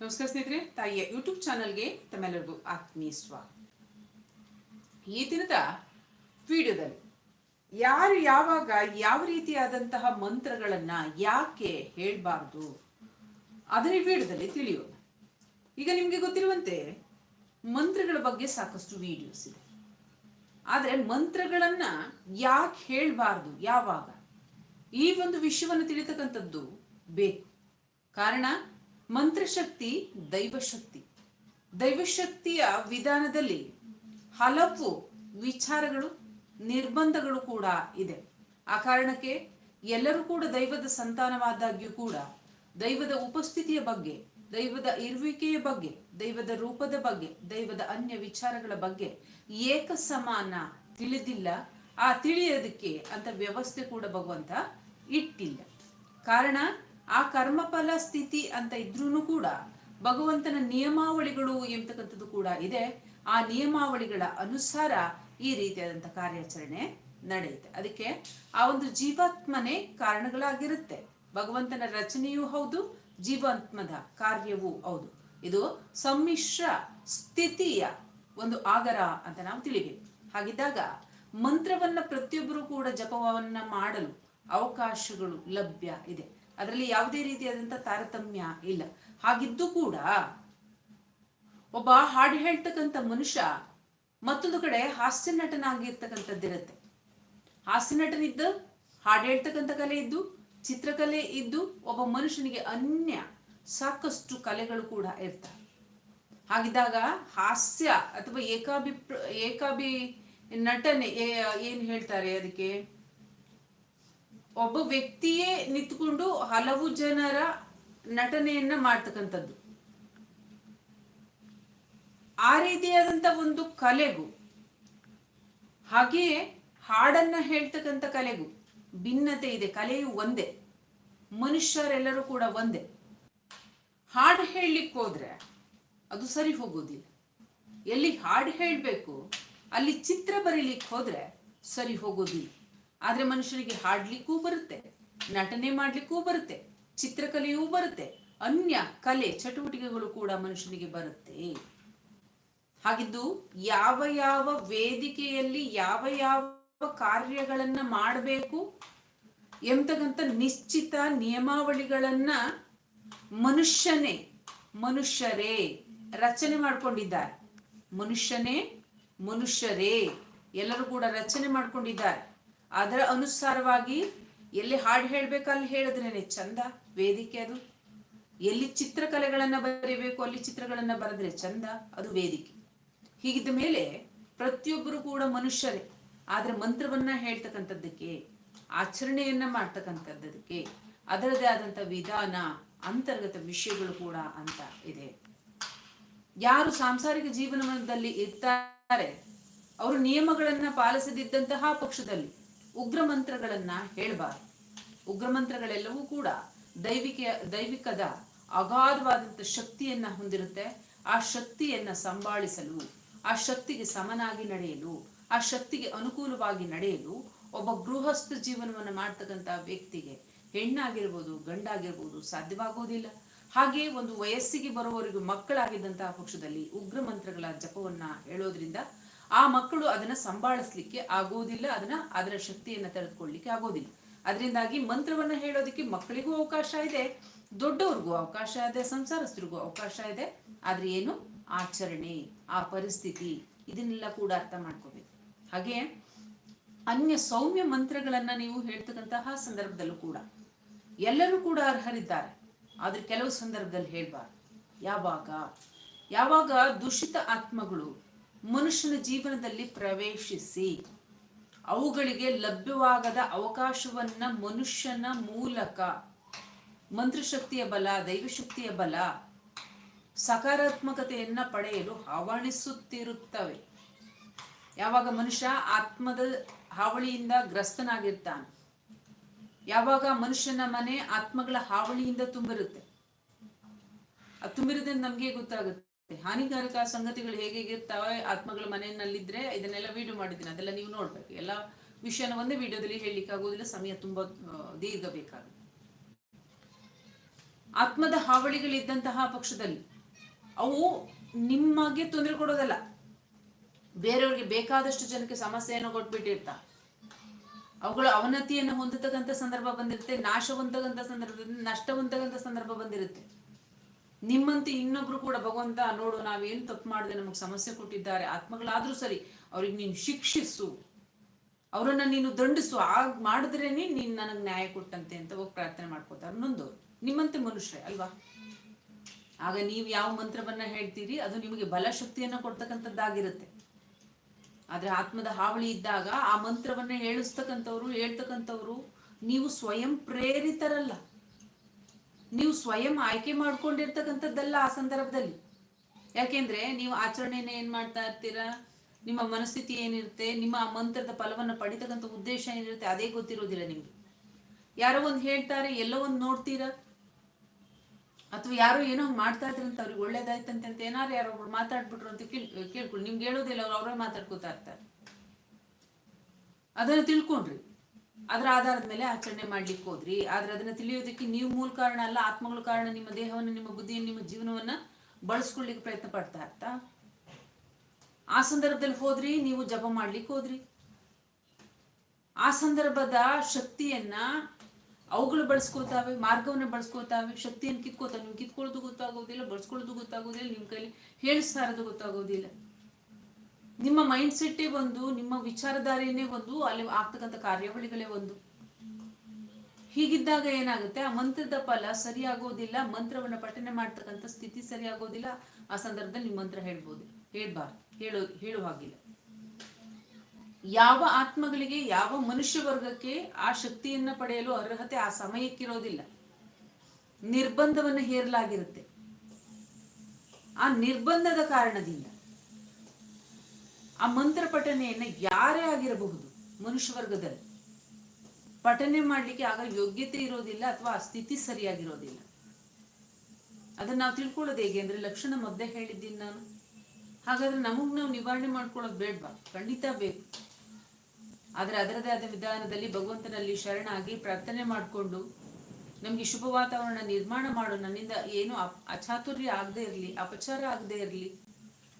ನಮಸ್ಕಾರ ಸ್ನೇಹಿತರೆ. ತಾಯಿಯ ಯೂಟ್ಯೂಬ್ ಚಾನಲ್ಗೆ ತಮ್ಮೆಲ್ಲರಿಗೂ ಆತ್ಮೀಯ ಸ್ವಾಗತ. ಈ ದಿನದ ವಿಡಿಯೋದಲ್ಲಿ ಯಾರು ಯಾವಾಗ ಯಾವ ರೀತಿಯಾದಂತಹ ಮಂತ್ರಗಳನ್ನ ಯಾಕೆ ಹೇಳಬಾರ್ದು ಅದನ್ನ ವಿಡಿಯೋದಲ್ಲಿ ತಿಳಿಯೋಣ. ಈಗ ನಿಮಗೆ ಗೊತ್ತಿರುವಂತೆ ಮಂತ್ರಗಳ ಬಗ್ಗೆ ಸಾಕಷ್ಟು ವಿಡಿಯೋಸ್ ಇದೆ. ಆದರೆ ಮಂತ್ರಗಳನ್ನ ಯಾಕೆ ಹೇಳಬಾರ್ದು ಯಾವಾಗ? ಈ ಒಂದು ವಿಷಯವನ್ನು ತಿಳಿತಕ್ಕಂಥದ್ದು ಬೇಕು. ಕಾರಣ ಮಂತ್ರಶಕ್ತಿ, ದೈವಶಕ್ತಿ. ದೈವಶಕ್ತಿಯ ವಿಧಾನದಲ್ಲಿ ಹಲವು ವಿಚಾರಗಳು, ನಿರ್ಬಂಧಗಳು ಕೂಡ ಇದೆ. ಆ ಕಾರಣಕ್ಕೆ ಎಲ್ಲರೂ ಕೂಡ ದೈವದ ಸಂತಾನವಾದಾಗ್ಯೂ ಕೂಡ ದೈವದ ಉಪಸ್ಥಿತಿಯ ಬಗ್ಗೆ, ದೈವದ ಇರುವಿಕೆಯ ಬಗ್ಗೆ, ದೈವದ ರೂಪದ ಬಗ್ಗೆ, ದೈವದ ಅನ್ಯ ವಿಚಾರಗಳ ಬಗ್ಗೆ ಏಕ ಸಮಾನ ತಿಳಿದಿಲ್ಲ. ಆ ತಿಳಿಯೋದಕ್ಕೆ ಅಂತ ವ್ಯವಸ್ಥೆ ಕೂಡ ಭಗವಂತ ಇಟ್ಟಿಲ್ಲ. ಕಾರಣ ಆ ಕರ್ಮಫಲ ಸ್ಥಿತಿ ಅಂತ ಇದ್ರೂ ಕೂಡ ಭಗವಂತನ ನಿಯಮಾವಳಿಗಳು ಎಂಬತಕ್ಕಂಥದ್ದು ಕೂಡ ಇದೆ. ಆ ನಿಯಮಾವಳಿಗಳ ಅನುಸಾರ ಈ ರೀತಿಯಾದಂಥ ಕಾರ್ಯಾಚರಣೆ ನಡೆಯುತ್ತೆ. ಅದಕ್ಕೆ ಆ ಒಂದು ಜೀವಾತ್ಮನೇ ಕಾರಣಗಳಾಗಿರುತ್ತೆ. ಭಗವಂತನ ರಚನೆಯೂ ಹೌದು, ಜೀವಾತ್ಮದ ಕಾರ್ಯವೂ ಹೌದು. ಇದು ಸಮ್ಮಿಶ್ರ ಸ್ಥಿತಿಯ ಒಂದು ಆಗರ ಅಂತ ನಾವು ತಿಳಿಬೇಕು. ಹಾಗಿದ್ದಾಗ ಮಂತ್ರವನ್ನ ಪ್ರತಿಯೊಬ್ಬರು ಕೂಡ ಜಪವನ್ನ ಮಾಡಲು ಅವಕಾಶಗಳು ಲಭ್ಯ ಇದೆ. ಅದರಲ್ಲಿ ಯಾವುದೇ ರೀತಿಯಾದಂಥ ತಾರತಮ್ಯ ಇಲ್ಲ. ಹಾಗಿದ್ದು ಕೂಡ ಒಬ್ಬ ಹಾಡು ಹೇಳ್ತಕ್ಕಂಥ ಮನುಷ್ಯ ಮತ್ತೊಂದು ಕಡೆ ಹಾಸ್ಯ ನಟನಾಗಿರ್ತಕ್ಕಂಥದ್ದಿರುತ್ತೆ ಹಾಸ್ಯ ನಟನಿದ್ದ, ಹಾಡು ಹೇಳ್ತಕ್ಕಂಥ ಕಲೆ ಇದ್ದು, ಚಿತ್ರಕಲೆ ಇದ್ದು ಒಬ್ಬ ಮನುಷ್ಯನಿಗೆ ಅನ್ಯ ಸಾಕಷ್ಟು ಕಲೆಗಳು ಕೂಡ ಇರ್ತವೆ. ಹಾಗಿದ್ದಾಗ ಹಾಸ್ಯ ಅಥವಾ ಏಕಾಭಿಪ್ರ, ಏಕಾಭಿ ನಟನೆ ಏನು ಹೇಳ್ತಾರೆ ಅದಕ್ಕೆ? ಒಬ್ಬ ವ್ಯಕ್ತಿಯೇ ನಿಂತ್ಕೊಂಡು ಹಲವು ಜನರ ನಟನೆಯನ್ನ ಮಾಡ್ತಕ್ಕಂಥದ್ದು. ಆ ರೀತಿಯಾದಂಥ ಒಂದು ಕಲೆಗೂ, ಹಾಗೆಯೇ ಹಾಡನ್ನ ಹೇಳ್ತಕ್ಕಂಥ ಕಲೆಗೂ ಭಿನ್ನತೆ ಇದೆ. ಕಲೆಯು ಒಂದೇ, ಮನುಷ್ಯರೆಲ್ಲರೂ ಕೂಡ ಒಂದೇ. ಹಾಡು ಹೇಳಲಿಕ್ಕೆ ಹೋದ್ರೆ ಅದು ಸರಿ ಹೋಗೋದಿಲ್ಲ. ಎಲ್ಲಿ ಹಾಡು ಹೇಳಬೇಕು, ಅಲ್ಲಿ ಚಿತ್ರ ಬರೀಲಿಕ್ಕೆ ಹೋದ್ರೆ ಸರಿ ಹೋಗೋದಿಲ್ಲ. ಆದ್ರೆ ಮನುಷ್ಯನಿಗೆ ಹಾಡ್ಲಿಕ್ಕೂ ಬರುತ್ತೆ, ನಟನೆ ಮಾಡ್ಲಿಕ್ಕೂ ಬರುತ್ತೆ, ಚಿತ್ರಕಲೆಯೂ ಬರುತ್ತೆ, ಅನ್ಯ ಕಲೆ ಚಟುವಟಿಕೆಗಳು ಕೂಡ ಮನುಷ್ಯನಿಗೆ ಬರುತ್ತೆ. ಹಾಗಿದ್ದು ಯಾವ ಯಾವ ವೇದಿಕೆಯಲ್ಲಿ ಯಾವ ಯಾವ ಕಾರ್ಯಗಳನ್ನ ಮಾಡಬೇಕು ಎಂತಕ್ಕಂಥ ನಿಶ್ಚಿತ ನಿಯಮಾವಳಿಗಳನ್ನ ಮನುಷ್ಯನೇ, ಮನುಷ್ಯರೇ ರಚನೆ ಮಾಡ್ಕೊಂಡಿದ್ದಾರೆ. ಮನುಷ್ಯನೇ, ಮನುಷ್ಯರೇ. ಎಲ್ಲರೂ ಕೂಡ ರಚನೆ ಮಾಡ್ಕೊಂಡಿದ್ದಾರೆ. ಅದರ ಅನುಸಾರವಾಗಿ ಎಲ್ಲಿ ಹಾಡು ಹೇಳ್ಬೇಕಲ್ಲಿ ಹೇಳಿದ್ರೇನೆ ಚಂದ ವೇದಿಕೆ ಅದು. ಎಲ್ಲಿ ಚಿತ್ರಕಲೆಗಳನ್ನ ಬರೀಬೇಕು ಅಲ್ಲಿ ಚಿತ್ರಗಳನ್ನ ಬರೆದ್ರೆ ಚಂದ ಅದು ವೇದಿಕೆ. ಹೀಗಿದ್ದ ಮೇಲೆ ಪ್ರತಿಯೊಬ್ಬರು ಕೂಡ ಮನುಷ್ಯರೇ, ಆದ್ರೆ ಮಂತ್ರವನ್ನ ಹೇಳ್ತಕ್ಕಂಥದ್ದಕ್ಕೆ, ಆಚರಣೆಯನ್ನ ಮಾಡ್ತಕ್ಕಂಥದ್ದಕ್ಕೆ ಅದರದೇ ಆದಂಥ ವಿಧಾನ, ಅಂತರ್ಗತ ವಿಷಯಗಳು ಕೂಡ ಅಂತ ಇದೆ. ಯಾರು ಸಾಂಸಾರಿಕ ಜೀವನದಲ್ಲಿ ಇರ್ತಾರೆ, ಅವರು ನಿಯಮಗಳನ್ನ ಪಾಲಿಸದಿದ್ದಂತಹ ಪಕ್ಷದಲ್ಲಿ ಉಗ್ರ ಮಂತ್ರಗಳನ್ನ ಹೇಳಬಾರ್ದು. ಉಗ್ರ ಮಂತ್ರಗಳೆಲ್ಲವೂ ಕೂಡ ದೈವಿಕ, ದೈವಿಕದ ಅಗಾಧವಾದಂಥ ಶಕ್ತಿಯನ್ನ ಹೊಂದಿರುತ್ತೆ. ಆ ಶಕ್ತಿಯನ್ನ ಸಂಭಾಳಿಸಲು, ಆ ಶಕ್ತಿಗೆ ಸಮನಾಗಿ ನಡೆಯಲು, ಆ ಶಕ್ತಿಗೆ ಅನುಕೂಲವಾಗಿ ನಡೆಯಲು ಒಬ್ಬ ಗೃಹಸ್ಥ ಜೀವನವನ್ನು ಮಾಡ್ತಕ್ಕಂಥ ವ್ಯಕ್ತಿಗೆ ಹೆಣ್ಣಾಗಿರ್ಬೋದು, ಗಂಡಾಗಿರ್ಬೋದು ಸಾಧ್ಯವಾಗೋದಿಲ್ಲ. ಹಾಗೆ ಒಂದು ವಯಸ್ಸಿಗೆ ಬರುವವರೆಗೂ ಮಕ್ಕಳಾಗಿದ್ದಂತಹ ಪಕ್ಷದಲ್ಲಿ ಉಗ್ರ ಮಂತ್ರಗಳ ಜಪವನ್ನ ಹೇಳೋದ್ರಿಂದ ಆ ಮಕ್ಕಳು ಅದನ್ನ ಸಂಭಾಳಿಸ್ಲಿಕ್ಕೆ ಆಗೋದಿಲ್ಲ ಅದನ್ನ ಅದರ ಶಕ್ತಿಯನ್ನ ತೆರೆದುಕೊಳ್ಳಿಕ್ಕೆ ಆಗೋದಿಲ್ಲ ಅದರಿಂದಾಗಿ ಮಂತ್ರವನ್ನ ಹೇಳೋದಕ್ಕೆ ಮಕ್ಕಳಿಗೂ ಅವಕಾಶ ಇದೆ, ದೊಡ್ಡವ್ರಿಗೂ ಅವಕಾಶ ಇದೆ, ಸಂಸಾರಸ್ಥರಿಗೂ ಅವಕಾಶ ಇದೆ. ಆದ್ರೆ ಏನು? ಆಚರಣೆ, ಆ ಪರಿಸ್ಥಿತಿ, ಇದನ್ನೆಲ್ಲ ಕೂಡ ಅರ್ಥ ಮಾಡ್ಕೋಬೇಕು. ಹಾಗೆ ಅನ್ಯ ಸೌಮ್ಯ ಮಂತ್ರಗಳನ್ನ ನೀವು ಹೇಳ್ತಕ್ಕಂತಹ ಸಂದರ್ಭದಲ್ಲೂ ಕೂಡ ಎಲ್ಲರೂ ಕೂಡ ಅರ್ಹರಿದ್ದಾರೆ. ಆದ್ರೆ ಕೆಲವು ಸಂದರ್ಭದಲ್ಲಿ ಹೇಳ್ಬಾರ್ದು. ಯಾವಾಗ? ಯಾವಾಗ ದೂಷಿತ ಆತ್ಮಗಳು ಮನುಷ್ಯನ ಜೀವನದಲ್ಲಿ ಪ್ರವೇಶಿಸಿ, ಅವುಗಳಿಗೆ ಲಭ್ಯವಾಗದ ಅವಕಾಶವನ್ನ ಮನುಷ್ಯನ ಮೂಲಕ, ಮಂತ್ರಶಕ್ತಿಯ ಬಲ, ದೈವಶಕ್ತಿಯ ಬಲ, ಸಕಾರಾತ್ಮಕತೆಯನ್ನ ಪಡೆಯಲು ಹವಣಿಸುತ್ತಿರುತ್ತವೆ ಯಾವಾಗ ಮನುಷ್ಯ ಆತ್ಮದ ಹಾವಳಿಯಿಂದ ಗ್ರಸ್ತನಾಗಿರ್ತಾನೆ, ಯಾವಾಗ ಮನುಷ್ಯನ ಮನೆ ಆತ್ಮಗಳ ಹಾವಳಿಯಿಂದ ತುಂಬಿರುತ್ತೆ. ಅದು ತುಂಬಿರುತ್ತೆ ನಮಗೆ ಗೊತ್ತಾಗುತ್ತೆ? ಹಾನಿಕಾರಕ ಸಂಗತಿಗಳು ಹೇಗೆ ಇರ್ತಾವೆ, ಆತ್ಮಗಳ ಮನೆಯಲ್ಲಿದ್ರೆ ಇದನ್ನೆಲ್ಲ ವಿಡಿಯೋ ಮಾಡಿದ್ದೀನಿ. ಅದೆಲ್ಲ ನೀವು ನೋಡ್ಬೇಕು. ಎಲ್ಲ ವಿಷಯನ ಒಂದೇ ವಿಡಿಯೋದಲ್ಲಿ ಹೇಳಲಿಕ್ಕೆ ಆಗೋದಿಲ್ಲ ಸಮಯ ತುಂಬಾ ದೀರ್ಘ ಬೇಕಾಗುತ್ತೆ. ಆತ್ಮದ ಹಾವಳಿಗಳಿದ್ದಂತಹ ಪಕ್ಷದಲ್ಲಿ ಅವು ನಿಮಗೆ ತೊಂದರೆ ಕೊಡೋದಲ್ಲ. ಬೇರೆಯವ್ರಿಗೆ ಬೇಕಾದಷ್ಟು ಜನಕ್ಕೆ ಸಮಸ್ಯೆಯನ್ನು ಕೊಟ್ಬಿಟ್ಟಿರ್ತಾ. ಅವುಗಳು ಅವನತಿಯನ್ನು ಹೊಂದತಕ್ಕಂಥ ಸಂದರ್ಭ ಬಂದಿರುತ್ತೆ. ನಾಶ ಹೊಂದತಕ್ಕಂಥ ಸಂದರ್ಭದಲ್ಲಿ ನಷ್ಟ ಹೊಂದತಕ್ಕಂಥ ಸಂದರ್ಭ ಬಂದಿರುತ್ತೆ. ನಿಮ್ಮಂತೆ ಇನ್ನೊಬ್ರು ಕೂಡ ಭಗವಂತ ನೋಡು, ನಾವೇನು ತಪ್ಪು ಮಾಡಿದೆ ನಮಗೆ ಸಮಸ್ಯೆ ಕೊಟ್ಟಿದ್ದಾರೆ, ಆತ್ಮಗಳಾದ್ರೂ ಸರಿ, ಅವ್ರಿಗೆ ನೀನು ಶಿಕ್ಷಿಸು. ಅವರನ್ನ ನೀನು ದಂಡಿಸು. ಆಗ ಮಾಡಿದ್ರೇನೆ ನೀನು ನನಗೆ ನ್ಯಾಯ ಕೊಟ್ಟಂತೆ ಅಂತ ಹೋಗಿ ಪ್ರಾರ್ಥನೆ ಮಾಡ್ಕೋತಾರೆ ನೊಂದವ್ರು ನಿಮ್ಮಂತೆ ಮನುಷ್ಯ ಅಲ್ವಾ? ಆಗ ನೀವು ಯಾವ ಮಂತ್ರವನ್ನ ಹೇಳ್ತೀರಿ, ಅದು ನಿಮಗೆ ಬಲಶಕ್ತಿಯನ್ನ ಕೊಡ್ತಕ್ಕಂಥದ್ದಾಗಿರುತ್ತೆ. ಆದ್ರೆ ಆತ್ಮದ ಹಾವಳಿ ಇದ್ದಾಗ ಆ ಮಂತ್ರವನ್ನ ಹೇಳಿಸ್ತಕ್ಕಂಥವ್ರು, ಹೇಳ್ತಕ್ಕಂಥವ್ರು, ನೀವು ಸ್ವಯಂ ಪ್ರೇರಿತರಲ್ಲ. ನೀವು ಸ್ವಯಂ ಆಯ್ಕೆ ಮಾಡ್ಕೊಂಡಿರ್ತಕ್ಕಂಥದ್ದಲ್ಲ ಆ ಸಂದರ್ಭದಲ್ಲಿ? ಯಾಕೆಂದ್ರೆ ನೀವು ಆಚರಣೆನ ಏನ್ ಮಾಡ್ತಾ ಇರ್ತೀರಾ? ನಿಮ್ಮ ಮನಸ್ಥಿತಿ ಏನಿರುತ್ತೆ? ನಿಮ್ಮ ಆ ಮಂತ್ರದ ಫಲವನ್ನು ಪಡಿತಕ್ಕಂಥ ಉದ್ದೇಶ ಏನಿರುತ್ತೆ? ಅದೇ ಗೊತ್ತಿರೋದಿಲ್ಲ ನಿಮ್ಗೆ. ಯಾರೋ ಒಂದು ಹೇಳ್ತಾರೆ, ಎಲ್ಲೋ ಒಂದು ನೋಡ್ತೀರಾ? ಅಥವಾ ಯಾರೋ ಏನೋ ಮಾಡ್ತಾ ಇದ್ರಂತ ಅವ್ರಿಗೆ ಒಳ್ಳೇದಾಯ್ತಂತೆ ಅಂತ ಏನಾರು ಯಾರೋ ಒಬ್ರು ಮಾತಾಡ್ಬಿಟ್ರು ಅಂತ ಕೇಳ್, ಕೇಳ್ಕೊಳ್ಳಿ. ನಿಮ್ಗೆ ಹೇಳೋದಿಲ್ಲ, ಅವ್ರು ಅವರೇ ಮಾತಾಡ್ಕೋತಾ ಇರ್ತಾರೆ. ಅದನ್ನ ತಿಳ್ಕೊಂಡ್ರಿ. ಅದರ ಆಧಾರದ ಮೇಲೆ ಆಚರಣೆ ಮಾಡ್ಲಿಕ್ಕೆ ಹೋದ್ರಿ. ಆದ್ರೆ ಅದನ್ನ ತಿಳಿಯೋದಕ್ಕೆ ನೀವು ಮೂಲ ಕಾರಣ ಅಲ್ಲ ಆತ್ಮಗಳ ಕಾರಣ ನಿಮ್ಮ ದೇಹವನ್ನು, ನಿಮ್ಮ ಬುದ್ಧಿಯನ್ನು, ನಿಮ್ಮ ಜೀವನವನ್ನ ಬಳಸ್ಕೊಳ್ಲಿಕ್ಕೆ ಪ್ರಯತ್ನ ಪಡ್ತಾ ಇರ್ತಾ? ಆ ಸಂದರ್ಭದಲ್ಲಿ ಹೋದ್ರಿ, ನೀವು ಜಪ ಮಾಡ್ಲಿಕ್ಕೆ ಹೋದ್ರಿ. ಆ ಸಂದರ್ಭದ ಶಕ್ತಿಯನ್ನ ಅವುಗಳು ಬಳಸ್ಕೋತಾವೆ ಮಾರ್ಗವನ್ನು ಬಳಸ್ಕೋತಾವೆ ಶಕ್ತಿಯನ್ನು ಕಿತ್ಕೋತಾವೆ ನೀವು ಕಿತ್ಕೊಳ್ಳೋದು ಗೊತ್ತಾಗೋದಿಲ್ಲ, ಬಳಸ್ಕೊಳ್ಳೋದು ಗೊತ್ತಾಗೋದಿಲ್ಲ, ನಿಮ್ಮ ಕೈಲಿ ಹೇಳಿಸ್ತಾ ಇರೋದು ಗೊತ್ತಾಗೋದಿಲ್ಲ. ನಿಮ್ಮ ಮೈಂಡ್ ಸೆಟ್ಟೇ ಒಂದು, ನಿಮ್ಮ ವಿಚಾರಧಾರೆಯೇ ಒಂದು, ಅಲ್ಲಿ ಆಗ್ತಕ್ಕಂಥ ಕಾರ್ಯಾವಳಿಗಳೇ ಒಂದು. ಹೀಗಿದ್ದಾಗ ಏನಾಗುತ್ತೆ? ಆ ಮಂತ್ರದ ಫಲ ಸರಿಯಾಗೋದಿಲ್ಲ, ಮಂತ್ರವನ್ನ ಪಠನೆ ಮಾಡ್ತಕ್ಕಂಥ ಸ್ಥಿತಿ ಸರಿಯಾಗೋದಿಲ್ಲ. ಆ ಸಂದರ್ಭದಲ್ಲಿ ನಿಮ್ಮ ಮಂತ್ರ ಹೇಳ್ಬೋದು. ಹೇಳ್ಬಾರ್ದು. ಹೇಳೋ ಹೇಳುವ ಹಾಗಿಲ್ಲ. ಯಾವ ಆತ್ಮಗಳಿಗೆ, ಯಾವ ಮನುಷ್ಯ ವರ್ಗಕ್ಕೆ ಆ ಶಕ್ತಿಯನ್ನ ಪಡೆಯಲು ಅರ್ಹತೆ ಆ ಸಮಯಕ್ಕಿರೋದಿಲ್ಲ. ನಿರ್ಬಂಧವನ್ನು ಹೇರಲಾಗಿರುತ್ತೆ. ಆ ನಿರ್ಬಂಧದ ಕಾರಣದಿಂದ. ಆ ಮಂತ್ರ ಪಠನೆಯನ್ನ ಯಾರೇ ಆಗಿರಬಹುದು ಮನುಷ್ಯ ವರ್ಗದಲ್ಲಿ ಪಠನೆ ಮಾಡಲಿಕ್ಕೆ ಆಗ ಯೋಗ್ಯತೆ ಇರೋದಿಲ್ಲ ಅಥವಾ ಆ ಸ್ಥಿತಿ ಸರಿಯಾಗಿರೋದಿಲ್ಲ. ಅದನ್ನ ನಾವು ತಿಳ್ಕೊಳ್ಳೋದು ಹೇಗೆ ಅಂದ್ರೆ ಲಕ್ಷಣ ಮೊದಲೇ ಹೇಳಿದ್ದೀನಿ ನಾನು. ಹಾಗಾದ್ರೆ ನಮಗ್ ನಾವು ನಿವಾರಣೆ ಮಾಡ್ಕೊಳ್ಳೋದು ಬೇಡ್ವಾ? ಖಂಡಿತ ಬೇಕು. ಆದ್ರೆ ಅದರದೇ ಆದ ವಿಧಾನದಲ್ಲಿ ಭಗವಂತನಲ್ಲಿ ಶರಣಾಗಿ ಪ್ರಾರ್ಥನೆ ಮಾಡಿಕೊಂಡು ನಮ್ಗೆ ಶುಭ ವಾತಾವರಣ ನಿರ್ಮಾಣ ಮಾಡೋ ನನ್ನಿಂದ ಏನು ಅಚಾತುರ್ಯ ಆಗದೆ ಇರಲಿ, ಅಪಚಾರ ಆಗದೆ ಇರಲಿ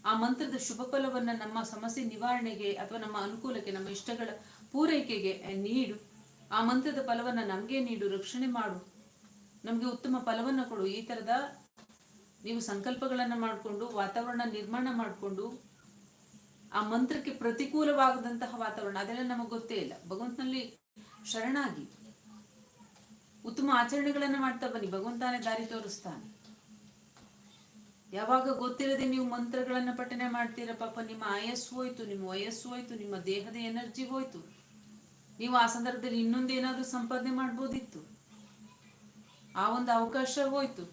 ಆ ಮಂತ್ರದ ಶುಭ ಫಲವನ್ನ ನಮ್ಮ ಸಮಸ್ಯೆ ನಿವಾರಣೆಗೆ ಅಥವಾ ನಮ್ಮ ಅನುಕೂಲಕ್ಕೆ, ನಮ್ಮ ಇಷ್ಟಗಳ ಪೂರೈಕೆಗೆ ನೀಡು. ಆ ಮಂತ್ರದ ಫಲವನ್ನ ನಮಗೆ ನೀಡು, ರಕ್ಷಣೆ ಮಾಡು. ನಮಗೆ ಉತ್ತಮ ಫಲವನ್ನ ಕೊಡು. ಈ ತರದ ನೀವು ಸಂಕಲ್ಪಗಳನ್ನ ಮಾಡಿಕೊಂಡು, ವಾತಾವರಣ ನಿರ್ಮಾಣ ಮಾಡಿಕೊಂಡು, ಆ ಮಂತ್ರಕ್ಕೆ ಪ್ರತಿಕೂಲವಾಗದಂತಹ ವಾತಾವರಣ, ಅದೆಲ್ಲ ನಮಗೆ ಗೊತ್ತೇ ಇಲ್ಲ. ಭಗವಂತನಲ್ಲಿ ಶರಣಾಗಿ. ಉತ್ತಮ ಆಚರಣೆಗಳನ್ನ ಮಾಡ್ತಾ ಬನ್ನಿ. ಭಗವಂತನೇ ದಾರಿ ತೋರಿಸ್ತಾನೆ. ಯಾವಾಗ ಗೊತ್ತಿರದೆ ನೀವು ಮಂತ್ರಗಳನ್ನ ಪಠನೆ ಮಾಡ್ತೀರ ಪಾಪ, ನಿಮ್ಮ ಆಯಸ್ಸು ಹೋಯ್ತು, ನಿಮ್ಮ ವಯಸ್ಸು ಹೋಯ್ತು, ನಿಮ್ಮ ದೇಹದ ಎನರ್ಜಿ ಹೋಯ್ತು. ನೀವು ಆ ಸಂದರ್ಭದಲ್ಲಿ ಇನ್ನೊಂದೇನಾದ್ರೂ ಸಂಪಾದನೆ ಮಾಡ್ಬೋದಿತ್ತು? ಆ ಒಂದು ಅವಕಾಶ ಹೋಯ್ತು.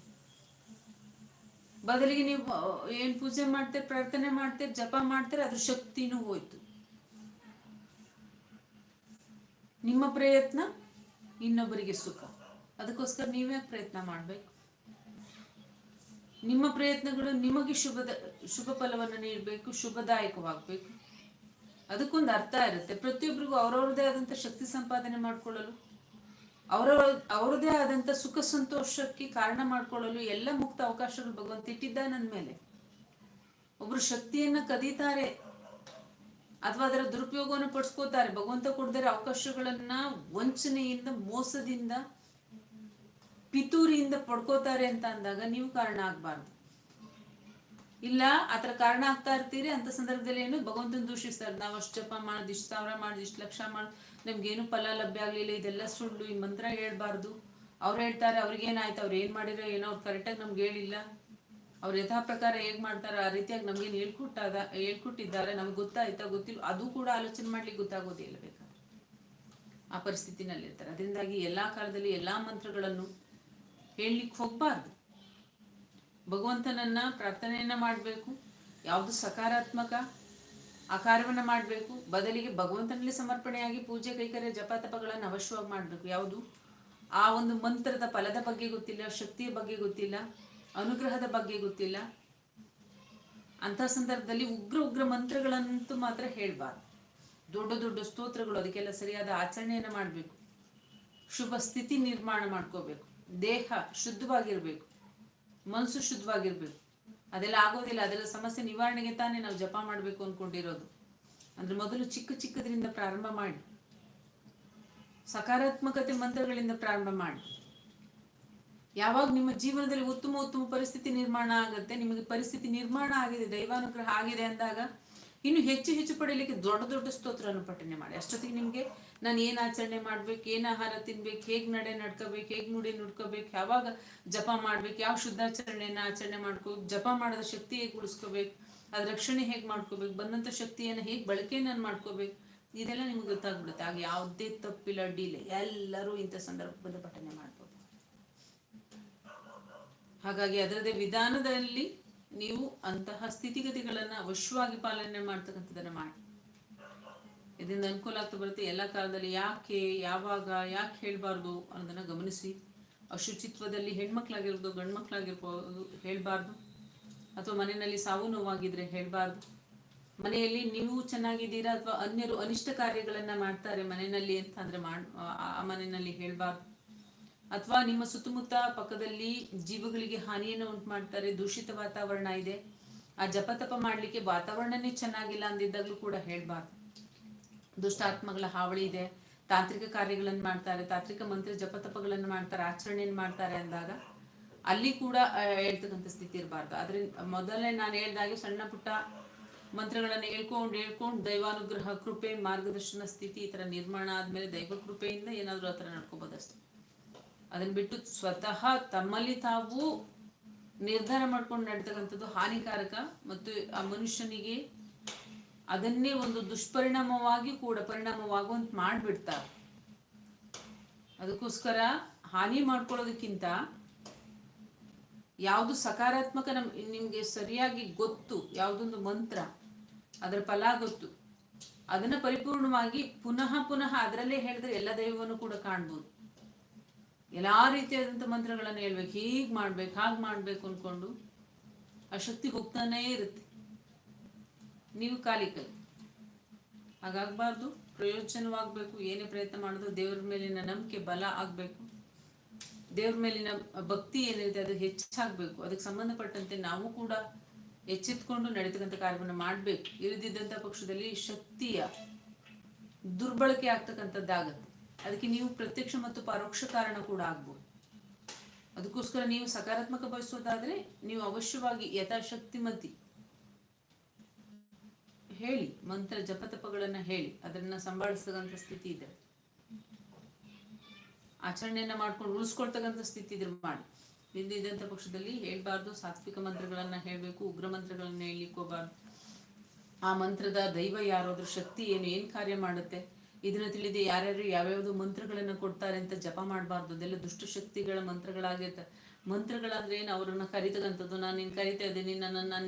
ಬದಲಿಗೆ ನೀವು ಏನ್ ಪೂಜೆ ಮಾಡ್ತೀರಿ, ಪ್ರಾರ್ಥನೆ ಮಾಡ್ತೀರಿ, ಜಪ ಮಾಡ್ತೀರಿ, ಅದ್ರ ಶಕ್ತಿನೂ ಹೋಯ್ತು. ನಿಮ್ಮ ಪ್ರಯತ್ನ ಇನ್ನೊಬ್ಬರಿಗೆ ಸುಖ. ಅದಕ್ಕೋಸ್ಕರ ನೀವೇ ಪ್ರಯತ್ನ ಮಾಡ್ಬೇಕು. ನಿಮ್ಮ ಪ್ರಯತ್ನಗಳು ನಿಮಗೆ ಶುಭದ, ಶುಭ ಫಲವನ್ನು ನೀಡಬೇಕು, ಶುಭದಾಯಕವಾಗಬೇಕು. ಅದಕ್ಕೊಂದು ಅರ್ಥ ಇರುತ್ತೆ. ಪ್ರತಿಯೊಬ್ಬರಿಗೂ ಅವ್ರವ್ರದೇ ಆದಂಥ ಶಕ್ತಿ ಸಂಪಾದನೆ ಮಾಡಿಕೊಳ್ಳಲು, ಅವರವ್ರ ಅವರದೇ ಆದಂಥ ಸುಖ ಸಂತೋಷಕ್ಕೆ ಕಾರಣ ಮಾಡಿಕೊಳ್ಳಲು ಎಲ್ಲ ಮುಕ್ತ ಅವಕಾಶಗಳು ಭಗವಂತ ಇಟ್ಟಿದ್ದ ನನ್ನ ಮೇಲೆ. ಒಬ್ರು ಶಕ್ತಿಯನ್ನ ಕದೀತಾರೆ, ಅಥವಾ ಅದರ ದುರುಪಯೋಗವನ್ನು ಪಡಿಸ್ಕೋತಾರೆ, ಭಗವಂತ ಕೊಡದಿರೋ ಅವಕಾಶಗಳನ್ನ ವಂಚನೆಯಿಂದ, ಮೋಸದಿಂದ ಪಿತೂರಿಯಿಂದ ಪಡ್ಕೋತಾರೆ ಅಂತ ಅಂದಾಗ ನೀವು ಕಾರಣ ಆಗ್ಬಾರ್ದು. ಇಲ್ಲ ಆತರ ಕಾರಣ ಆಗ್ತಾ ಇರ್ತೀರಿ, ಅಂತ ಸಂದರ್ಭದಲ್ಲಿ ಏನು? ಭಗವಂತನ ದೂಷಿಸ್ತಾರೆ. ನಾವು ಅಷ್ಟು ಜಪ ಮಾಡಿದ್, ಇಷ್ಟು ಸಾವಿರ ಮಾಡಿದ್, ಇಷ್ಟು ಲಕ್ಷ ಮಾಡೋದು, ನಮ್ಗೇನು ಫಲ ಲಭ್ಯ ಆಗ್ಲಿಲ್ಲ, ಇದೆಲ್ಲ ಸುಳ್ಳು, ಈ ಮಂತ್ರ ಹೇಳ್ಬಾರ್ದು. ಅವ್ರು ಹೇಳ್ತಾರೆ, ಅವ್ರಿಗೇನಾಯ್ತು, ಅವ್ರು ಏನ್ ಮಾಡಿರೋ ಏನೋ, ಅವ್ರು ಕರೆಕ್ಟಾಗಿ ನಮ್ಗೆ ಹೇಳಿಲ್ಲ. ಅವ್ರು ಯಥಾ ಪ್ರಕಾರ ಹೇಗ್ ಮಾಡ್ತಾರೆ, ಆ ರೀತಿಯಾಗಿ ನಮ್ಗೇನು ಹೇಳ್ಕೊಟ್ಟಾದ ಹೇಳ್ಕೊಟ್ಟಿದ್ದಾರೆ, ನಮ್ಗೆ ಗೊತ್ತಾಯ್ತಾ, ಗೊತ್ತಿಲ್ಲ, ಅದು ಕೂಡ ಆಲೋಚನೆ ಮಾಡ್ಲಿಕ್ಕೆ ಗೊತ್ತಾಗೋದಿಲ್ಲ ಬೇಕಾದ್ರೆ. ಆ ಪರಿಸ್ಥಿತಿನಲ್ಲಿ ಇರ್ತಾರೆ ಅದರಿಂದಾಗಿ ಎಲ್ಲಾ ಕಾಲದಲ್ಲಿ ಎಲ್ಲಾ ಮಂತ್ರಗಳನ್ನು ಹೇಳಲಿಕ್ಕೆ ಹೋಗಬಾರ್ದು. ಭಗವಂತನನ್ನು ಪ್ರಾರ್ಥನೆಯನ್ನು ಮಾಡಬೇಕು, ಯಾವುದು ಸಕಾರಾತ್ಮಕ ಆಕಾರವನ್ನು ಮಾಡಬೇಕು, ಬದಲಿಗೆ ಭಗವಂತನಲ್ಲಿ ಸಮರ್ಪಣೆಯಾಗಿ ಪೂಜೆ ಕೈಕರ್ಯ ಜಪ ತಪಗಳನ್ನು ಅವಶ್ಯವಾಗಿ ಮಾಡಬೇಕು. ಯಾವುದು? ಆ ಒಂದು ಮಂತ್ರದ ಫಲದ ಬಗ್ಗೆ ಗೊತ್ತಿಲ್ಲ, ಶಕ್ತಿಯ ಬಗ್ಗೆ ಗೊತ್ತಿಲ್ಲ, ಅನುಗ್ರಹದ ಬಗ್ಗೆ ಗೊತ್ತಿಲ್ಲ. ಅಂಥ ಸಂದರ್ಭದಲ್ಲಿ ಉಗ್ರ ಉಗ್ರ ಮಂತ್ರಗಳಂತೂ ಮಾತ್ರ ಹೇಳಬಾರ್ದು. ದೊಡ್ಡ ದೊಡ್ಡ ಸ್ತೋತ್ರಗಳು, ಅದಕ್ಕೆಲ್ಲ ಸರಿಯಾದ ಆಚರಣೆಯನ್ನು ಮಾಡಬೇಕು. ಶುಭ ಸ್ಥಿತಿ ನಿರ್ಮಾಣ ಮಾಡ್ಕೋಬೇಕು. ದೇಹ ಶುದ್ಧವಾಗಿರ್ಬೇಕು. ಮನಸ್ಸು ಶುದ್ಧವಾಗಿರ್ಬೇಕು. ಅದೆಲ್ಲ ಆಗೋದಿಲ್ಲ. ಅದೆಲ್ಲ ಸಮಸ್ಯೆ ನಿವಾರಣೆಗೆ ತಾನೇ ನಾವು ಜಪ ಮಾಡಬೇಕು ಅನ್ಕೊಂಡಿರೋದು. ಅಂದ್ರೆ ಮೊದಲು ಚಿಕ್ಕ ಚಿಕ್ಕದ್ರಿಂದ ಪ್ರಾರಂಭ ಮಾಡಿ. ಸಕಾರಾತ್ಮಕತೆ ಮಂತ್ರಗಳಿಂದ ಪ್ರಾರಂಭ ಮಾಡಿ. ಯಾವಾಗ ನಿಮ್ಮ ಜೀವನದಲ್ಲಿ ಉತ್ತಮ ಉತ್ತಮ ಪರಿಸ್ಥಿತಿ ನಿರ್ಮಾಣ ಆಗುತ್ತೆ, ನಿಮಗೆ ಪರಿಸ್ಥಿತಿ ನಿರ್ಮಾಣ ಆಗಿದೆ, ದೈವಾನುಗ್ರಹ ಆಗಿದೆ ಅಂದಾಗ ಇನ್ನು ಹೆಚ್ಚು ಹೆಚ್ಚು ಪಡೆಯಲಿಕ್ಕೆ ದೊಡ್ಡ ದೊಡ್ಡ ಸ್ತೋತ್ರವನ್ನು ಪಠನೆ ಮಾಡಿ. ಅಷ್ಟೊತ್ತಿಗೆ ನಿಮಗೆ ನಾನು ಏನು ಆಚರಣೆ ಮಾಡ್ಬೇಕು, ಏನು ಆಹಾರ ತಿನ್ಬೇಕು, ಹೇಗೆ ನಡೆ ನಡ್ಕೋಬೇಕು, ಹೇಗೆ ನುಡಿ ನುಡ್ಕೋಬೇಕು, ಯಾವಾಗ ಜಪ ಮಾಡ್ಬೇಕು, ಯಾವ ಶುದ್ಧಾಚರಣೆಯನ್ನು ಆಚರಣೆ ಮಾಡ್ಕೋ, ಜಪ ಮಾಡಿದ ಶಕ್ತಿ ಹೇಗೆ ಉಳಿಸ್ಕೋಬೇಕು, ಅದ್ರ ರಕ್ಷಣೆ ಹೇಗೆ ಮಾಡ್ಕೋಬೇಕು ಬಂದಂಥ ಶಕ್ತಿಯನ್ನು ಹೇಗೆ ಬಳಕೆಯನ್ನು ಮಾಡ್ಕೋಬೇಕು, ಇದೆಲ್ಲ ನಿಮ್ಗೆ ಗೊತ್ತಾಗ್ಬಿಡುತ್ತೆ. ಆಗ ಯಾವುದೇ ತಪ್ಪಿಲ್ಲ ಅಡ್ಡಿಲ್ಲ ಎಲ್ಲರೂ ಇಂಥ ಸಂದರ್ಭದಲ್ಲಿ ಪಠನೆ ಮಾಡ್ಬೋದು. ಹಾಗಾಗಿ ಅದರದೇ ವಿಧಾನದಲ್ಲಿ ನೀವು ಅಂತಹ ಸ್ಥಿತಿಗತಿಗಳನ್ನ ಅವಶ್ಯವಾಗಿ ಪಾಲನೆ ಮಾಡ್ತಕ್ಕಂಥದ್ದನ್ನ ಮಾಡಿ. ಇದರಿಂದ ಅನುಕೂಲ ಆಗ್ತಾ ಬರುತ್ತೆ. ಎಲ್ಲ ಕಾಲದಲ್ಲಿ ಯಾಕೆ, ಯಾವಾಗ, ಯಾಕೆ ಹೇಳಬಾರ್ದು ಅನ್ನೋದನ್ನ ಗಮನಿಸಿ. ಅಶುಚಿತ್ವದಲ್ಲಿ ಹೆಣ್ಮಕ್ಳಾಗಿರ್ಬೋದು ಗಂಡು ಮಕ್ಳಾಗಿರ್ಬೋದು ಹೇಳಬಾರ್ದು. ಅಥವಾ ಮನೆಯಲ್ಲಿ ಸಾವು ನೋವಾಗಿದ್ರೆ ಹೇಳಬಾರ್ದು. ಮನೆಯಲ್ಲಿ ನೀವು ಚೆನ್ನಾಗಿದ್ದೀರಾ ಅಥವಾ ಅನ್ಯರು ಅನಿಷ್ಟ ಕಾರ್ಯಗಳನ್ನ ಮಾಡ್ತಾರೆ ಮನೆಯಲ್ಲಿ ಅಂತ ಅಂದ್ರೆ ಮಾಡ್ ಆ ಮನೆಯಲ್ಲಿ ಹೇಳಬಾರ್ದು. ಅಥವಾ ನಿಮ್ಮ ಸುತ್ತಮುತ್ತ ಪಕ್ಕದಲ್ಲಿ ಜೀವಗಳಿಗೆ ಹಾನಿಯನ್ನು ಉಂಟು ಮಾಡ್ತಾರೆ ದೂಷಿತ ವಾತಾವರಣ ಇದೆ. ಆ ಜಪ ತಪ ಮಾಡ್ಲಿಕ್ಕೆ ವಾತಾವರಣನೇ ಚೆನ್ನಾಗಿಲ್ಲ ಅಂದಿದ್ದಾಗಲೂ ಕೂಡ ಹೇಳ್ಬಾರ್ದು. ದುಷ್ಟಾತ್ಮಗಳ ಹಾವಳಿ ಇದೆ. ತಾಂತ್ರಿಕ ಕಾರ್ಯಗಳನ್ನು ಮಾಡ್ತಾರೆ, ತಾಂತ್ರಿಕ ಮಂತ್ರ ಜಪ ತಪಗಳನ್ನು ಮಾಡ್ತಾರೆ, ಆಚರಣೆಯನ್ನು ಮಾಡ್ತಾರೆ ಅಂದಾಗ ಅಲ್ಲಿ ಕೂಡ ಹೇಳ್ತಕ್ಕಂಥ ಸ್ಥಿತಿ ಇರಬಾರ್ದು. ಆದ್ರೆ ಮೊದಲನೇ ನಾನು ಹೇಳ್ದಾಗೆ ಸಣ್ಣ ಪುಟ್ಟ ಮಂತ್ರಗಳನ್ನು ಹೇಳ್ಕೊಂಡು ಹೇಳ್ಕೊಂಡು ದೈವಾನುಗ್ರಹ, ಕೃಪೆ, ಮಾರ್ಗದರ್ಶನ, ಸ್ಥಿತಿ ಈ ತರ ನಿರ್ಮಾಣ ಆದ್ಮೇಲೆ ದೈವ ಕೃಪೆಯಿಂದ ಏನಾದರೂ ಆ ಥರ ನಡ್ಕೋಬೋದಷ್ಟೇ. ಅದನ್ನ ಬಿಟ್ಟು ಸ್ವತಃ ತಮ್ಮಲ್ಲಿ ತಾವು ನಿರ್ಧಾರ ಮಾಡ್ಕೊಂಡು ನಡ್ತಕ್ಕಂಥದ್ದು ಹಾನಿಕಾರಕ ಮತ್ತು ಆ ಮನುಷ್ಯನಿಗೆ ಅದನ್ನೇ ಒಂದು ದುಷ್ಪರಿಣಾಮವಾಗಿ ಕೂಡ ಪರಿಣಾಮವಾಗುವಂತ ಮಾಡಿಬಿಡ್ತಾರೆ ಅದಕ್ಕೋಸ್ಕರ ಹಾನಿ ಮಾಡ್ಕೊಳ್ಳೋದಕ್ಕಿಂತ ಯಾವುದು ಸಕಾರಾತ್ಮಕ ನಮ್, ನಿಮ್ಗೆ ಸರಿಯಾಗಿ ಗೊತ್ತು, ಯಾವುದೊಂದು ಮಂತ್ರ, ಅದರ ಫಲ ಗೊತ್ತು, ಅದನ್ನ ಪರಿಪೂರ್ಣವಾಗಿ ಪುನಃ ಪುನಃ ಅದರಲ್ಲೇ ಹೇಳಿದ್ರೆ ಎಲ್ಲ ದೈವವನ್ನು ಕೂಡ ಕಾಣ್ಬೋದು. ಎಲ್ಲಾ ರೀತಿಯಾದಂಥ ಮಂತ್ರಗಳನ್ನು ಹೇಳ್ಬೇಕು. ಹೀಗೆ ಮಾಡ್ಬೇಕು, ಹಾಗೆ ಮಾಡ್ಬೇಕು ಅಂದ್ಕೊಂಡು ಆ ಶಕ್ತಿ ಹೋಗ್ತಾನೇ ಇರುತ್ತೆ. ನೀವು ಖಾಲಿ ಕೈ. ಹಾಗಾಗಬಾರ್ದು. ಪ್ರಯೋಜನವಾಗಬೇಕು. ಏನೇ ಪ್ರಯತ್ನ ಮಾಡೋದು ದೇವ್ರ ಮೇಲಿನ ನಂಬಿಕೆ ಬಲ ಆಗಬೇಕು. ದೇವ್ರ ಮೇಲಿನ ಭಕ್ತಿ ಏನಿದೆ ಅದು ಹೆಚ್ಚಾಗಬೇಕು. ಅದಕ್ಕೆ ಸಂಬಂಧಪಟ್ಟಂತೆ ನಾವು ಕೂಡ ಎಚ್ಚೆತ್ಕೊಂಡು ನಡೀತಕ್ಕಂಥ ಕಾರ್ಯವನ್ನು ಮಾಡಬೇಕು. ಇರದಿದ್ದಂಥ ಪಕ್ಷದಲ್ಲಿ ಶಕ್ತಿಯ ದುರ್ಬಳಕೆ ಆಗ್ತಕ್ಕಂಥದ್ದಾಗತ್ತೆ. ಅದಕ್ಕೆ ನೀವು ಪ್ರತ್ಯಕ್ಷ ಮತ್ತು ಪರೋಕ್ಷ ಕಾರಣ ಕೂಡ ಆಗ್ಬೋದು. ಅದಕ್ಕೋಸ್ಕರ ನೀವು ಸಕಾರಾತ್ಮಕ ಬಯಸೋದಾದ್ರೆ ನೀವು ಅವಶ್ಯವಾಗಿ ಯಥಾಶಕ್ತಿಮತಿ ಹೇಳಿ, ಮಂತ್ರ ಜಪತಪಗಳನ್ನ ಹೇಳಿ, ಅದನ್ನ ಸಂಭಾಳಿಸ್ತಕ್ಕಂತ ಸ್ಥಿತಿ ಇದೆ. ಆಚರಣೆಯನ್ನ ಮಾಡ್ಕೊಂಡು ಉಳಿಸ್ಕೊಳ್ತಕ್ಕಂಥ ಸ್ಥಿತಿ ಇದ್ರೆ ಮಾಡಿ. ಇದ್ದಂಥ ಪಕ್ಷದಲ್ಲಿ ಹೇಳ್ಬಾರ್ದು, ಸಾತ್ವಿಕ ಮಂತ್ರಗಳನ್ನ ಹೇಳಬೇಕು, ಉಗ್ರ ಮಂತ್ರಗಳನ್ನ ಹೇಳಿಕೋಬಾರ್ದು ಆ ಮಂತ್ರದ ದೈವ ಯಾರಾದ್ರೂ ಶಕ್ತಿ ಏನು, ಏನ್ ಕಾರ್ಯ ಮಾಡುತ್ತೆ? ಇದನ್ನ ತಿಳಿದು ಯಾರ್ಯಾರು ಯಾವ್ಯಾವ್ದು ಮಂತ್ರಗಳನ್ನ ಕೊಡ್ತಾರೆ ಅಂತ ಜಪ ಮಾಡಬಾರ್ದು. ಅದೆಲ್ಲ ದುಷ್ಟಶಕ್ತಿಗಳ ಮಂತ್ರಗಳಾಗಿರ್ತಾರೆ ಮಂತ್ರಗಳಾದ್ರೆ ಏನು ಅವ್ರನ್ನ ಕರಿತಕ್ಕಂಥದ್ದು. ನಾನು ನಿನ್ನ ಕರಿತಾ ಇದ್ದೀನಿ, ನನ್ನ, ನಾನು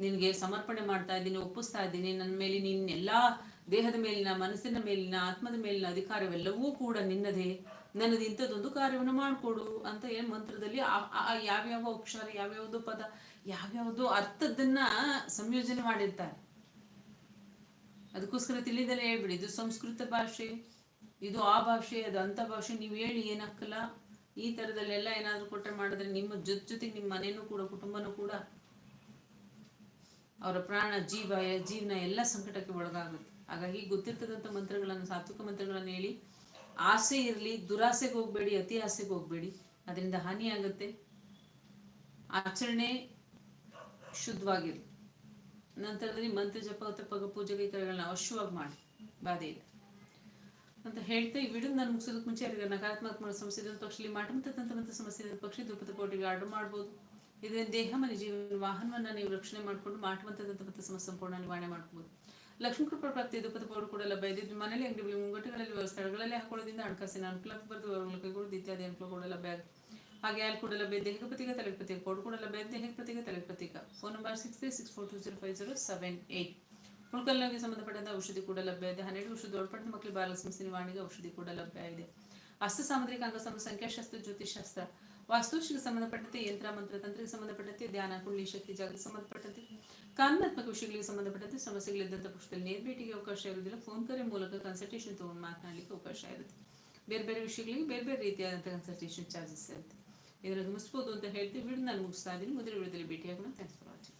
ನಿನ್ಗೆ ಸಮರ್ಪಣೆ ಮಾಡ್ತಾ ಇದ್ದೀನಿ, ಒಪ್ಪಿಸ್ತಾ ಇದ್ದೀನಿ. ನನ್ನ ಮೇಲೆ ನಿನ್ನ ಎಲ್ಲಾ ದೇಹದ ಮೇಲಿನ, ಮನಸ್ಸಿನ ಮೇಲಿನ, ಆತ್ಮದ ಮೇಲಿನ ಅಧಿಕಾರವೆಲ್ಲವೂ ಕೂಡ ನಿನ್ನದೇ. ನನ್ನದು ಇಂಥದ್ದೊಂದು ಕಾರ್ಯವನ್ನು ಮಾಡಿಕೊಡು ಅಂತ ಏನು ಮಂತ್ರದಲ್ಲಿ ಯಾವ್ಯಾವ ಅಕ್ಷರ ಯಾವ್ಯಾವ್ದು ಪದ, ಯಾವ್ಯಾವ್ದು ಅರ್ಥದನ್ನ ಸಂಯೋಜನೆ ಮಾಡಿರ್ತಾರೆ. ಅದಕ್ಕೋಸ್ಕರ ತಿಳಿದಲೇ ಹೇಳ್ಬಿಡಿ, ಇದು ಸಂಸ್ಕೃತ ಭಾಷೆ, ಇದು ಆ ಭಾಷೆ, ಅದು ಅಂಥ ಭಾಷೆ, ನೀವು ಹೇಳಿ ಏನಕ್ಕಲ್ಲ ಈ ಥರದಲ್ಲೆಲ್ಲ ಏನಾದರೂ ಕೊಟ್ಟರೆ ಮಾಡಿದ್ರೆ ನಿಮ್ಮ ಜೊತೆ ಜೊತೆಗೆ ನಿಮ್ಮ ಮನೆಯೂ ಕೂಡ, ಕುಟುಂಬನೂ ಕೂಡ ಅವರ ಪ್ರಾಣ, ಜೀವ, ಜೀವನ ಎಲ್ಲ ಸಂಕಟಕ್ಕೆ ಒಳಗಾಗುತ್ತೆ. ಹಾಗಾಗಿ ಗೊತ್ತಿರ್ತಕ್ಕಂಥ ಮಂತ್ರಗಳನ್ನು, ಸಾತ್ವಿಕ ಮಂತ್ರಗಳನ್ನು ಹೇಳಿ, ಆಸೆ ಇರಲಿ, ದುರಾಸೆಗೆ ಹೋಗಬೇಡಿ, ಅತಿ ಆಸೆಗೆ ಹೋಗಬೇಡಿ. ಅದರಿಂದ ಹಾನಿ ಆಗುತ್ತೆ ಆಚರಣೆ ಶುದ್ಧವಾಗಿರಲಿ ನಂತರದಲ್ಲಿ ಮಂತ್ರ ಜಪ ತಪ್ಪಗ ಪೂಜೆ ಕೈಕರ್ಯಗಳನ್ನ ಅವಶ್ಯವಾಗಿ ಮಾಡಿ. ಬಾಧೆ ಇಲ್ಲ. ಅಂತ ಹೇಳ್ತಾ ಈ ವಿಡಿಯೋ ನಾನು ಮುಗಿಸೋದಕ್ಕೆ ಮುಂಚೆ ನಕಾರಾತ್ಮಕ ಸಮಸ್ಯೆ ಇರೋ ಪಕ್ಷದಲ್ಲಿ ಮಾಟಮತ ತಂತ್ರಮಂತ ಸಮಸ್ಯೆ ಇರೋ ಪಕ್ಷ ದ್ರುಪದ ಕೋಟಿಗೆ ಆರ್ಡರ್ ಮಾಡ್ಬೋದು. ಇದರಿಂದ ದೇಹ, ಮನೆ, ಜೀವನ, ವಾಹನವನ್ನು ನೀವು ರಕ್ಷಣೆ ಮಾಡಿಕೊಂಡು ಮಾಟಮಂತ ಸಮಸ್ಯೆ ಸಂಪೂರ್ಣ ನಿವಾರಣೆ ಮಾಡ್ಬೋದು. ಲಕ್ಷ್ಮೀ ಕೃಪಾ ಪ್ರಾಪ್ತಿ ದುಪ್ಪದ ಪೌಡರ್ ಕೂಡ ಲಭ್ಯ ಇದೆ. ಮನೇಲಿ ಅಂಗಡಿ ಮುಂಗಟ್ಟುಗಳಲ್ಲಿ ಸ್ಥಳಗಳಲ್ಲಿ ಹಾಕೊಳ್ಳೋದ್ರಿಂದ ಹಣಕಾಸಿನ ಅನುಕೂಲ ಬರ್ದು ಕೈಗೊಳ್ಳೋದು ಇತ್ಯಾದಿ ಅನುಕೂಲ ಕೂಡ ಲಭ್ಯ ಆಗುತ್ತೆ. ಹಾಗೆ ಅಲ್ಲಿ ಕೂಡ ಲಭ್ಯ ದೇಹಿಕ ಪ್ರತೀಕ, ತಲೆಗೆ ಪ್ರತೀಕ, ಕೋಡ್ ಕೂಡ ಲಭ್ಯ ದೇಹಿಕ ಪ್ರತೀಕ ಪ್ರತೀಕ. Phone number six three six four two zero five zero seven eight ಉಳ್ಕಲ್ನಾಗೆ ಸಂಬಂಧಪಟ್ಟಂತ ಔಷಧಿ ಕೂಡ ಲಭ್ಯ ಇದೆ. ಹನ್ನೆರಡು ವರ್ಷದ ಒಳಪಟ್ಟ ಮಕ್ಕಳು ಬಾಲ ಸಮಸ್ಯೆ ನಿವಾರಣೆಗೆ ಔಷಧಿ ಕೂಡ ಲಭ್ಯ ಇದೆ. ಅಸ್ತ ಸಾಮುದ್ರಿಕ ಅಂಗಸಮ ಸಂಖ್ಯಾಶಾಸ್ತ್ರ ಜ್ಯೋತಿಷಾಸ್ತ್ರ ವಾಸ್ತುಶಿಗೆ ಸಂಬಂಧಪಟ್ಟಂತೆ ಯಂತ್ರ, ಮಂತ್ರ, ತಂತ್ರಕ್ಕೆ ಸಂಬಂಧಪಟ್ಟಂತೆ ಧ್ಯಾನ ಕುಳ್ಳಿ ಶಕ್ತಿ ಜಾಗಕ್ಕೆ ಸಂಬಂಧಪಟ್ಟಂತೆ ಕಾನೂನಾತ್ಮಕ ವಿಷಯಗಳಿಗೆ ಸಂಬಂಧಪಟ್ಟಂತೆ ಸಮಸ್ಯೆಗಳಿದ್ದಂಥ ಪಕ್ಷದಲ್ಲಿ ನೇರ ಭೇಟಿಗೆ ಅವಕಾಶ ಇರುವುದಿಲ್ಲ. ಫೋನ್ ಕರೆ ಮೂಲಕ ಕನ್ಸಲ್ಟೇಷನ್ ತಗೊಂಡು ಮಾತನಾಡಲಿಕ್ಕೆ ಅವಕಾಶ ಇರುತ್ತೆ. ಬೇರೆ ಬೇರೆ ವಿಷಯಗಳಿಗೆ ಬೇರೆ ಬೇರೆ ರೀತಿಯಾದಂಥ ಕನ್ಸಲ್ಟೇಷನ್ ಚಾರ್ಜಸ್ ಇರುತ್ತೆ. ಇದನ್ನು ಮುಗಿಸ್ಬೋದು ಅಂತ ಹೇಳ್ತೀವಿ. ವಿಡಿಯೋ ನಾನು ಮುಗಿಸ್ತಾ ಇದ್ದೀನಿ. ಮುಂದಿನ ವಿಡಿಯೋದಲ್ಲಿ ಭೇಟಿಯಾಗೋಣ. Thanks for watching